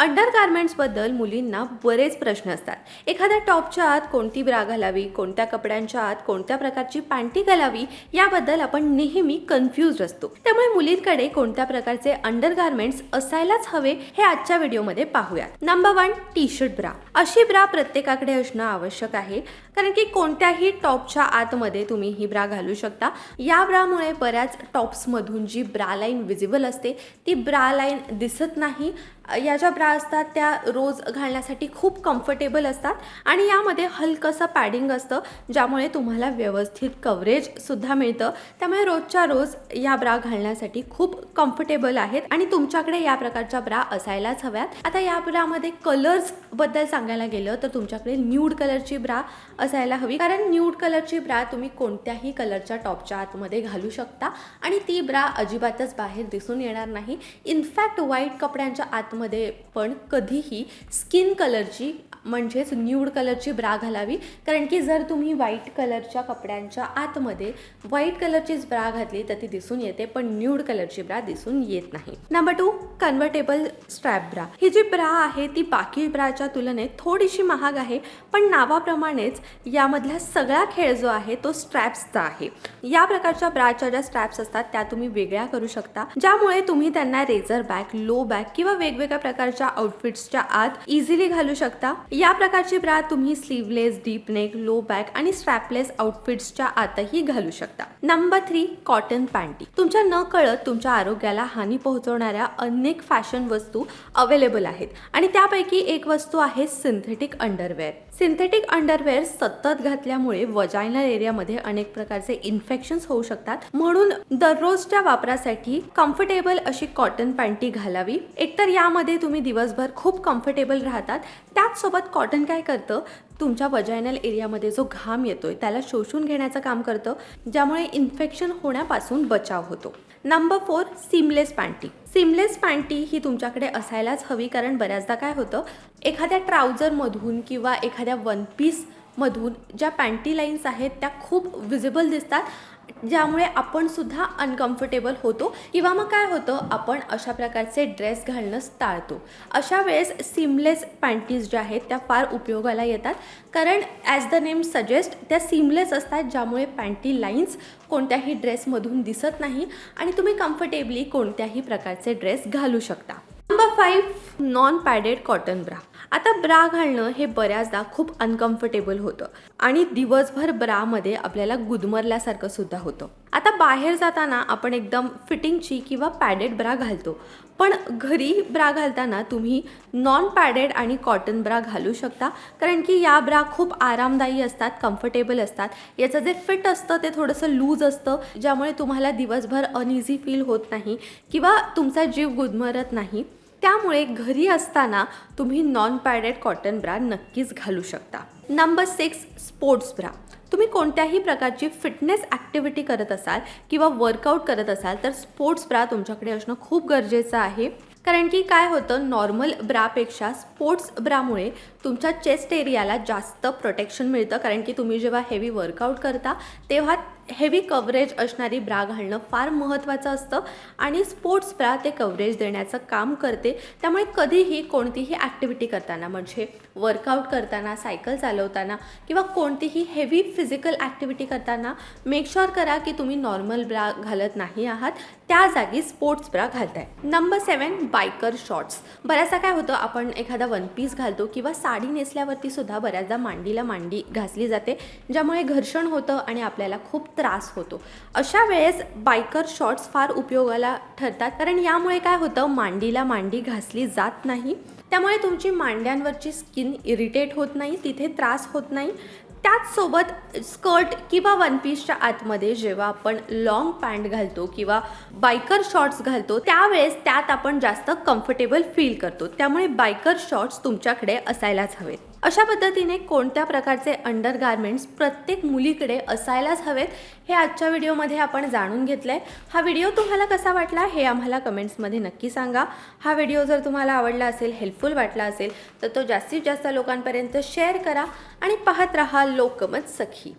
अंडरगार्मेंट्सबद्दल मुलींना बरेच प्रश्न असतात. एखाद्या टॉपच्या आत कोणती ब्रा घालावी कोणत्या कपड्यांच्या आत कोणत्या प्रकारची पॅन्टी घालावी याबद्दल आपण नेहमी कन्फ्यूज असतो. त्यामुळे मुलींकडे कोणत्या प्रकारचे अंडरगार्मेंट्स असायलाच हवे हे आजच्या व्हिडिओमध्ये पाहूयात. Number one T shirt bra अशी ब्रा प्रत्येकाकडे असणं आवश्यक आहे कारण की कोणत्याही टॉपच्या आतमध्ये तुम्ही ही ब्रा घालू शकता. या ब्रामुळे बऱ्याच टॉप्समधून जी ब्रा लाईन विजिबल असते ती ब्रा लाईन दिसत नाही. या ज्या ब्रा असतात त्या रोज घालण्यासाठी खूप कम्फर्टेबल असतात आणि यामध्ये हलकंसं पॅडिंग असतं ज्यामुळे तुम्हाला व्यवस्थित कव्हरेजसुद्धा मिळतं. त्यामुळे रोजच्या रोज या ब्रा घालण्यासाठी खूप कम्फर्टेबल आहेत आणि तुमच्याकडे या प्रकारच्या ब्रा असायलाच हव्यात. आता या ब्रामध्ये कलर्सबद्दल सांगायला गेलं तर तुमच्याकडे न्यूड कलरची ब्रा असायला हवी. कारण न्यूड कलरची ब्रा तुम्ही कोणत्याही कलरच्या टॉपच्या आतमध्ये घालू शकता आणि ती ब्रा अजिबातच बाहेर दिसून येणार नाही. इनफॅक्ट व्हाईट कपड्यांच्या आतमध्ये पण कधीही स्किन कलरची म्हणजेच न्यूड कलरची ब्रा घालावी. कारण की जर तुम्ही व्हाईट कलरच्या कपड्यांच्या आतमध्ये व्हाईट कलरचीच ब्रा घातली तर ती दिसून येते पण न्यूड कलरची ब्रा दिसून येत नाही. Number two convertible strap bra ही जी ब्रा आहे ती बाकी ब्राच्या तुलनेत थोडीशी महाग आहे पण नावाप्रमाणेच यामधला सगळा खेळ जो आहे तो स्ट्रॅप्सचा आहे. या प्रकारच्या ब्राच्या ज्या स्ट्रॅप्स असतात त्या तुम्ही वेगळ्या करू शकता. ज्यामुळे तुम्ही त्यांना रेझर बॅक लो बॅक किंवा वेगवेगळ्या प्रकारच्या आउटफिट्सच्या आत इझिली घालू शकता. या प्रकारची ब्रा तुम्ही sleeveless deep neck low back आणि स्ट्रॅपलेस आउटफिट्सच्या आतही घालू शकता. नंबर थ्री कॉटन पॅन्टी तुमच्या न कळत तुमच्या आरोग्याला हानी पोहोचवणाऱ्या अनेक फॅशन वस्तू अवेलेबल आहेत. आणि त्यापैकी एक वस्तू आहे सिंथेटिक अंडरवेअर सिंथेटिक अंडरवेअर सतत घातल्यामुळे वजायनल एरियामध्ये अनेक प्रकारचे इन्फेक्शन्स होऊ शकतात. म्हणून दररोजच्या वापरासाठी कम्फर्टेबल अशी कॉटन पॅन्टी घालावी. एकतर यामध्ये तुम्ही दिवसभर खूप कम्फर्टेबल राहतात. त्याचसोबत कॉटन काय करतं? तुमच्या वजायनल एरियामध्ये जो घाम येतोय त्याला शोषून घेण्याचं काम करतं ज्यामुळे इन्फेक्शन होण्यापासून बचाव होतो. Number four seamless panty seamless panty ही तुमच्याकडे असायलाच हवी कारण बऱ्याचदा काय होतं एखाद्या ट्राउजरमधून किंवा एखाद्या वन पीसमधून ज्या पॅन्टी लाईन्स आहेत त्या खूप विजिबल दिसतात ज्यामुळे आपण सुद्धा अनकम्फर्टेबल होतो. किंवा मग काय होतं आपण अशा प्रकारचे ड्रेस घालणंच टाळतो. अशा वेळेस सिमलेस पॅन्टीज ज्या आहेत त्या फार उपयोगाला येतात. कारण ॲज द नेम सजेस्ट त्या सिमलेस असतात ज्यामुळे पॅन्टी लाईन्स कोणत्याही ड्रेसमधून दिसत नाही आणि तुम्ही कम्फर्टेबली कोणत्याही प्रकारचे ड्रेस घालू शकता. Number five non padded cotton bra आता ब्रा घालणं हे बऱ्याचदा खूप अनकम्फर्टेबल होतं. आणि दिवसभर ब्रामध्ये आपल्याला गुदमरल्यासारखं सुद्धा होतं. आता बाहेर जाताना आपण एकदम फिटिंगची किंवा पॅडेड ब्रा घालतो. पण घरी ब्रा घालताना तुम्ही नॉन पॅडेड आणि कॉटन ब्रा घालू शकता. कारण की या ब्रा खूप आरामदायी असतात कम्फर्टेबल असतात. याचं जे फिट असतं ते थोडंसं लूज असतं. ज्यामुळे तुम्हाला दिवसभर अनइझी फील होत नाही किंवा तुमचा जीव गुदमरत नाही. त्यामुळे घरी असताना तुम्ही नॉन पॅडेड कॉटन ब्रा नक्कीच घालू शकता. नंबर सिक्स स्पोर्ट्स ब्रा तुम्ही कोणत्याही प्रकारची फिटनेस ॲक्टिव्हिटी करत असाल किंवा वर्कआउट करत असाल तर स्पोर्ट्स ब्रा तुमच्याकडे असणं खूप गरजेचं आहे. कारण की काय होतं नॉर्मल ब्रापेक्षा स्पोर्ट्स ब्रामुळे तुमच्या चेस्ट एरियाला जास्त प्रोटेक्शन मिळतं. कारण की तुम्ही जेव्हा हेवी वर्कआउट करता तेव्हा हेवी कव्हरेज असणारी ब्रा घालणं फार महत्त्वाचं असतं आणि स्पोर्ट्स ब्रा ते कव्हरेज देण्याचं काम करते. त्यामुळे कधीही कोणतीही ॲक्टिव्हिटी करताना म्हणजे वर्कआउट करताना सायकल चालवताना किंवा कोणतीही हेवी फिजिकल ॲक्टिव्हिटी करताना मेक शुअर करा की तुम्ही नॉर्मल ब्रा घालत नाही आहात. त्या जागी स्पोर्ट्स ब्रा घालताय. नंबर सेवन बायकर शॉर्ट्स बऱ्याचदा काय होतं आपण एखादा वन पीस घालतो किंवा साडी नेसल्यावरती सुद्धा बऱ्याचदा मांडीला मांडी घासली जाते ज्यामुळे घर्षण होतं आणि आपल्याला खूप त्रास होतो. अशा वेळेस बायकर शॉर्ट्स फार उपयोगाला ठरतात. कारण यामुळे काय होतं मांडीला मांडी घासली जात नाही. त्यामुळे तुमची मांड्यांवरची स्किन इरिटेट होत नाही तिथे त्रास होत नाही. त्याचसोबत स्कर्ट किंवा वन पीसच्या आतमध्ये जेव्हा आपण लॉंग पॅन्ट घालतो किंवा बायकर शॉर्ट्स घालतो त्यावेळेस त्यात आपण जास्त कम्फर्टेबल फील करतो. त्यामुळे बायकर शॉर्ट्स तुमच्याकडे असायलाच हवेत. अशा पद्धतीने कोणत्या प्रकारचे अंडर गार्मेंट्स प्रत्येक मुलीकडे असायलाच हवेत हे आजच्या व्हिडिओमध्ये आपण जाणून घेतलं आहे हा व्हिडिओ तुम्हाला कसा वाटला हे आम्हाला कमेंट्समध्ये नक्की सांगा. हा व्हिडिओ जर तुम्हाला आवडला असेल हेल्पफुल वाटला असेल तर तो जास्तीत जास्त लोकांपर्यंत शेअर करा आणि पाहत राहा लोकमत सखी.